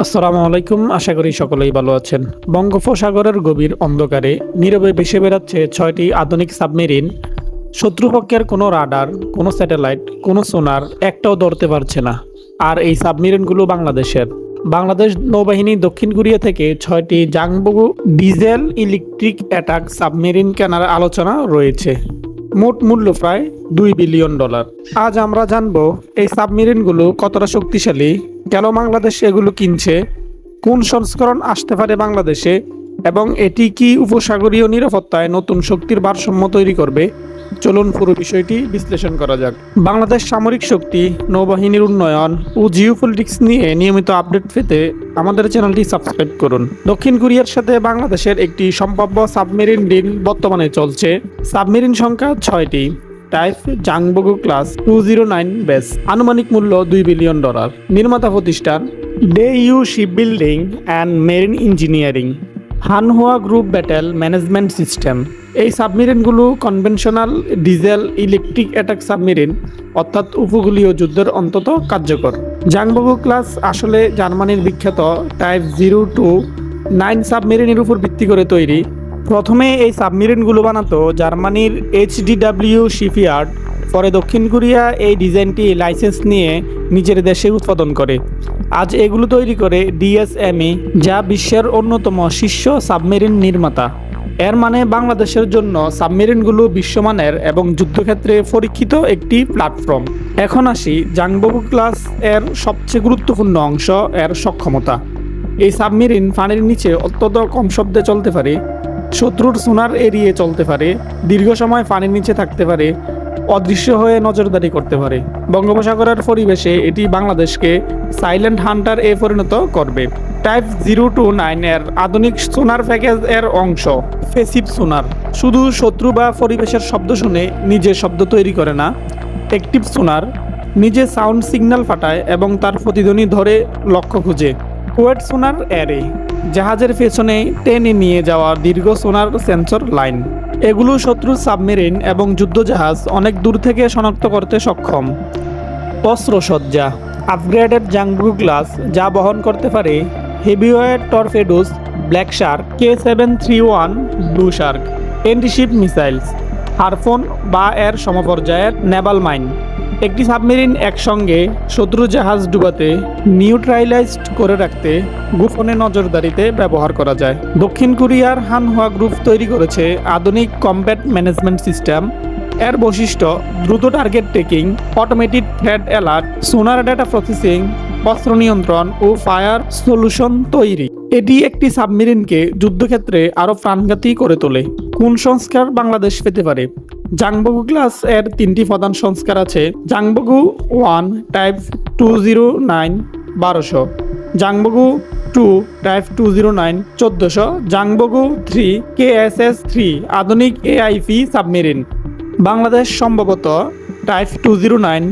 আসসালামু আলাইকুম, আশা করি সকলেই ভালো আছেন। বঙ্গোপসাগরের গভীর অন্ধকারে নীরবে ভেসে বেড়াচ্ছে ছয়টি আধুনিক সাবমেরিন। শত্রুপক্ষের কোনো রাডার, কোনো স্যাটেলাইট, কোনো সোনার একটাও ধরতে পারছে না। আর এই সাবমেরিনগুলো বাংলাদেশের। বাংলাদেশ নৌবাহিনী দক্ষিণ কোরিয়া থেকে ছয়টি Jangbogo diesel electric attack submarine কেনার আলোচনা রয়েছে। মোট মূল্য প্রায় দুই বিলিয়ন ডলার। আজ আমরা জানব এই সাবমেরিনগুলো কতটা শক্তিশালী কেন বাংলাদেশ এগুলো কিনছে? কোন সংস্করণ আসতে পারে বাংলাদেশে? এবং এটি কি উপসাগরীয় নিরাপত্তায় নতুন শক্তির ভারসাম্য তৈরি করবে? চলুন পুরো বিষয়টি বিশ্লেষণ করা যাক। বাংলাদেশ সামরিক শক্তি, নৌবাহিনীর উন্নয়ন ও জিওপলিটিক্স নিয়ে নিয়মিত আপডেট পেতে আমাদের চ্যানেলটি সাবস্ক্রাইব করুন। দক্ষিণ কোরিয়ার সাথে বাংলাদেশের একটি সম্ভাব্য সাবমেরিন ডিল বর্তমানে চলছে। সাবমেরিন সংখ্যা ছয়টি। Type Jangbogo class two zero nine base আনুমানিক মূল্য দুই বিলিয়ন ডলার। নির্মাতা প্রতিষ্ঠান Daewoo ship building and marine engineering. Hanwha group battle management system. এই সাবমেরিনগুলো conventional diesel electric attack submarine, অর্থাৎ উপকূলীয় যুদ্ধের অন্তত কার্যকর। জাংবগু ক্লাস আসলে জার্মানির বিখ্যাত টাইপ জিরো টু নাইন সাবমেরিনের উপর ভিত্তি করে তৈরি। প্রথমে এই সাবমেরিনগুলো বানাতো জার্মানির এইচডিডাব্লিউ শিপইয়ার্ড। পরে দক্ষিণ কোরিয়া এই ডিজাইনটি লাইসেন্স নিয়ে নিজের দেশে উৎপাদন করে। আজ এগুলো তৈরি করে ডিএসএমই, যা বিশ্বের অন্যতম শীর্ষ সাবমেরিন নির্মাতা। এর মানে বাংলাদেশের জন্য সাবমেরিনগুলো বিশ্বমানের এবং যুদ্ধক্ষেত্রে পরীক্ষিত একটি প্ল্যাটফর্ম। এখন আসি জাংবগু ক্লাস এর সবচেয়ে গুরুত্বপূর্ণ অংশ, এর সক্ষমতা। এই সাবমেরিন পানির নিচে অত্যন্ত কম শব্দে চলতে পারে। শত্রুর সোনার এড়িয়ে চলতে পারে, দীর্ঘ সময় পানির নিচে থাকতে পারে, অদৃশ্য হয়ে নজরদারি করতে পারে। বঙ্গোপসাগরের পরিবেশে এটি বাংলাদেশকে সাইলেন্ট হান্টার এ পরিণত করবে। টাইপ জিরো টু নাইন এর আধুনিক সোনার প্যাকেজ এর অংশ, ফেসিভ সোনার। শুধু শত্রু বা পরিবেশের শব্দ শুনে নিজে শব্দ তৈরি করে না অ্যাক্টিভ সোনার, নিজে সাউন্ড সিগন্যাল ফাটায় এবং তার প্রতিধ্বনি ধরে লক্ষ্য খুঁজে। কোয়েট সোনার অ্যারে। জাহাজের পেছনে টেনে নিয়ে যাওয়া দীর্ঘ সোনার সেন্সর লাইন। এগুলো শত্রু সাবমেরিন এবং যুদ্ধজাহাজ অনেক দূর থেকে শনাক্ত করতে সক্ষম। অস্ত্রসজ্জা, আপগ্রেডেড জাংবু গ্লাস যা বহন করতে পারে heavyweight torpedoes black shark, K seven three one, blue shark, antiship missiles, Harpoon বা এর সমপর্যায়ের নেভাল মাইন। একটি সাবমেরিন একসঙ্গে শত্রু জাহাজ ডুবাতে নিউট্রাইলাইজড করে রাখতে গোপনে নজরদারিতে ব্যবহার করা যায়। দক্ষিণ কোরিয়ার হানহুয়া গ্রুপ তৈরি করেছে আধুনিক কমব্যাট ম্যানেজমেন্ট সিস্টেম। এর বৈশিষ্ট্য, দ্রুত target taking, automatic threat alert, sonar data processing অস্ত্র নিয়ন্ত্রণ ও ফায়ার সলিউশন তৈরি। এটি একটি সাবমেরিনকে যুদ্ধক্ষেত্রে আরও প্রাণঘাতী করে তোলে। কোন সংস্কার বাংলাদেশ পেতে পারে? জাংবগু ক্লাস এর তিনটি প্রধান সংস্কার আছে। Jangbogo one type two zero nine বারোশো। Jangbogo two type two zero nine চোদ্দোশো। Jangbogo three K S S three আধুনিক এআইপি সাবমেরিন। বাংলাদেশ সম্ভবত type two zero nine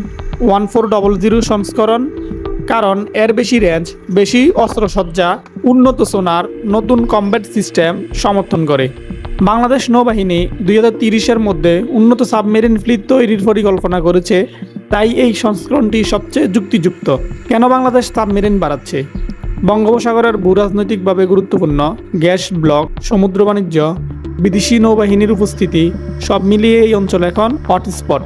one four double zero সংস্করণ, কারণ এর বেশি রেঞ্জ, বেশি অস্ত্রসজ্জা, উন্নত সোনার নতুন কম্ব্যাট সিস্টেম সমর্থন করে। বাংলাদেশ নৌবাহিনী দুই হাজার তিরিশের মধ্যে উন্নত সাবমেরিন ফ্লিট তৈরির পরিকল্পনা করেছে। তাই এই সংস্করণটি সবচেয়ে যুক্তিযুক্ত। কেন বাংলাদেশ সাবমেরিন বাড়াচ্ছে? বঙ্গোপসাগরের ভূরাজনৈতিকভাবে গুরুত্বপূর্ণ গ্যাস ব্লক, সমুদ্র বাণিজ্য, বিদেশি নৌবাহিনীর উপস্থিতি সব মিলিয়ে এই অঞ্চল এখন হটস্পট।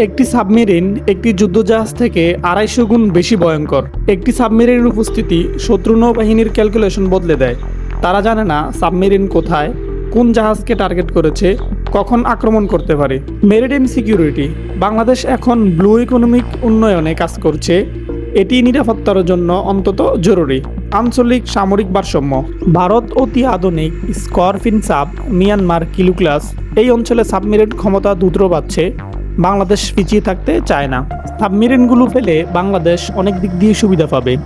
একটি সাবমেরিন একটি যুদ্ধজাহাজ থেকে আড়াইশো গুণ বেশি ভয়ঙ্কর। একটি সাবমেরিনের উপস্থিতি শত্রু নৌবাহিনীর ক্যালকুলেশন বদলে দেয়। তারা জানে না সাবমেরিন কোথায়। কোন জাহাজকে টার্গেট করেছে, কখন আক্রমণ করতে পারে। মেরিটাইম সিকিউরিটি, বাংলাদেশ এখন ব্লু ইকোনমিক উন্নয়নে কাজ করছে। এটি নিরাপত্তার জন্য অন্তত জরুরি। আঞ্চলিক সামরিক ভারসাম্য, ভারত অতি আধুনিক, স্করফিন সাব, মিয়ানমার কিলুক্লাস, এই অঞ্চলে সাবমেরিন ক্ষমতা দ্রুত বাড়ছে বাংলাদেশ পিছিয়ে থাকতে চায় না। সাবমেরিনগুলো ফেলে বাংলাদেশ অনেক দিক দিয়ে সুবিধা পাবে।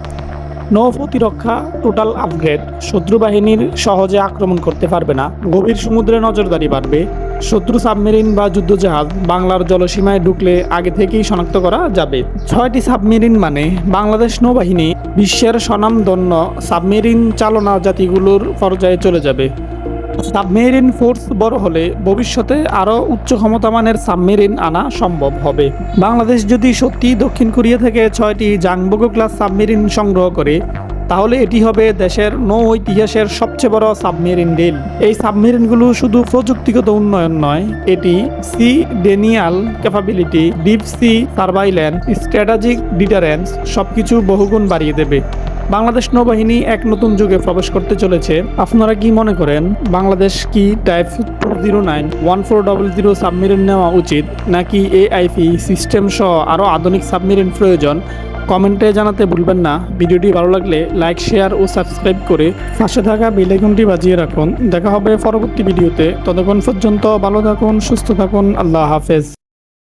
নৌ প্রতিরক্ষা টোটাল আপগ্রেড শত্রু বাহিনীর সহজে আক্রমণ করতে পারবে না। গভীর সমুদ্রে নজরদারি বাড়বে। শত্রু সাবমেরিন বা যুদ্ধজাহাজ বাংলার জলসীমায় ঢুকলে আগে থেকেই শনাক্ত করা যাবে। ছয়টি সাবমেরিন মানে বাংলাদেশ নৌবাহিনী, বিশ্বের স্বনামধন্য সাবমেরিন চালনা জাতিগুলোর পর্যায়ে চলে যাবে। সাবমেরিন ফোর্স বড় হলে ভবিষ্যতে আরও উচ্চ ক্ষমতামানের সাবমেরিন আনা সম্ভব হবে। বাংলাদেশ যদি সত্যি দক্ষিণ কোরিয়া থেকে ছয়টি জাংবগো ক্লাস সাবমেরিন সংগ্রহ করে তাহলে এটি হবে দেশের নৌ ইতিহাসের সবচেয়ে বড় সাবমেরিন ডিল এই সাবমেরিনগুলো শুধু প্রযুক্তিগত উন্নয়ন নয়, এটি sea denial capability, deep sea surveillance strategic deterrence সবকিছু বহুগুণ বাড়িয়ে দেবে। বাংলাদেশ নৌবাহিনী এক নতুন যুগে প্রবেশ করতে চলেছে। আপনারা কি মনে করেন, বাংলাদেশ কি type four zero nine, one four double zero submarine নেওয়া উচিত, নাকি এআইপি সিস্টেম সহ আরও আধুনিক সাবমেরিন প্রয়োজন? কমেন্টে জানাতে ভুলবেন না। ভিডিওটি ভালো লাগলে লাইক, শেয়ার ও সাবস্ক্রাইব করে পাশে থাকা বেলাইকনটি বাজিয়ে রাখুন। দেখা হবে পরবর্তী ভিডিওতে। ততক্ষণ পর্যন্ত ভালো থাকুন, সুস্থ থাকুন। আল্লাহ হাফেজ।